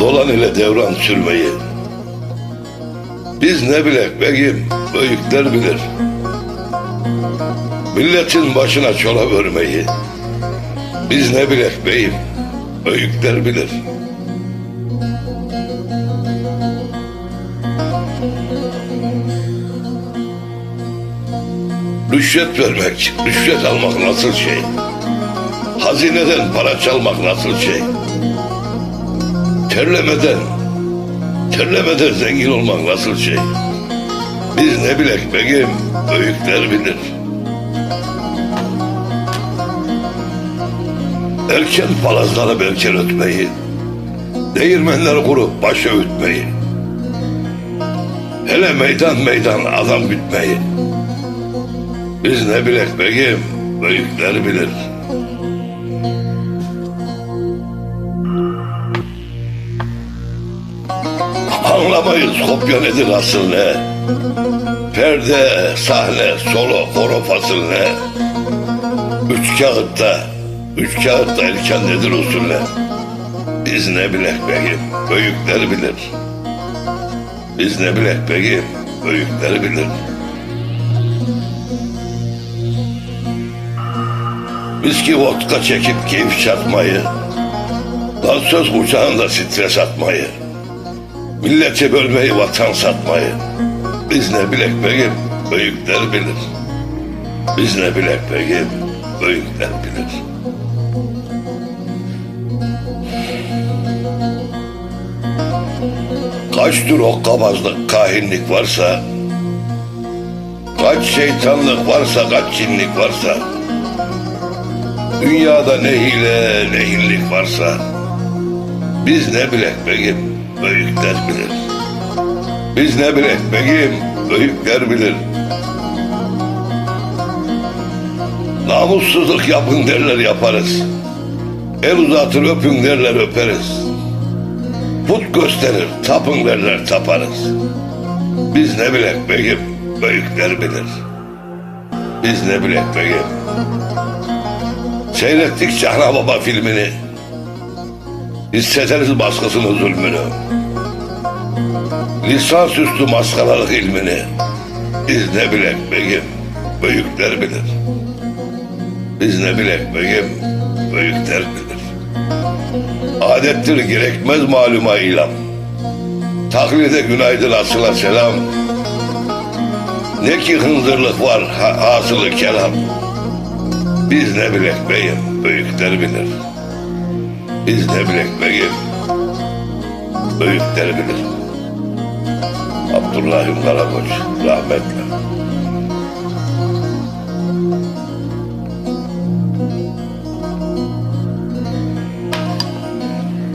dolan ile devran sürmeyi. Biz ne bilek begim, büyükler bilir. Milletin başına çola vermeyi. Biz ne bilek beyim, büyükler bilir. Rüşvet vermek, rüşvet almak nasıl şey? Hazineden para çalmak nasıl şey? Terlemeden, terlemeden zengin olmak nasıl şey? Biz ne bilek begim, büyükler bilir. Erken palazlanıp erken ötmeyi, değirmenleri kurup başı ötmeyi, hele meydan meydan adam gütmeyi. Biz ne bilek begim, büyükler bilir. Anlamayız kopya nedir asıl ne? Perde, sahne, solo, koro fasıl ne? Üç kağıtta, üç kağıtta erken nedir usul ne? Biz ne bilek begim, büyükler bilir. Biz ne bilek begim, büyükler bilir. Viski vodka çekip keyif çatmayı, dansöz uçağında stres atmayı, milleti bölmeyi vatan satmayı, biz ne bilek begim, büyükler bilir. Biz ne bilek begim, büyükler bilir. Kaç tür okkabazlık, kahinlik varsa, kaç şeytanlık varsa, kaç cinlik varsa, Dünyada ne hile ne hillik varsa Biz ne bilek begim büyükler bilir. Biz ne bilek begim büyükler bilir. Namussuzluk yapın derler yaparız. El uzatır öpün derler öperiz. Put gösterir tapın derler taparız. Biz ne bilek begim büyükler bilir. Biz ne bilek begim Seyrettik Cahra Baba filmini. Hissederiz baskısını zulmünü. Lisansüstü maskaralık ilmini. Biz ne bilek begim, büyükler bilir. Biz ne bilek begim, büyükler bilir. Adettir gerekmez maluma ilam. Taklide günaydın asıla selam. Ne ki hınzırlık var ha hasılı kelam. Biz ne bilek beyim, büyükler bilir. Biz ne bilek beyim, büyükler bilir. Abdullah'ım Karakoç rahmetle.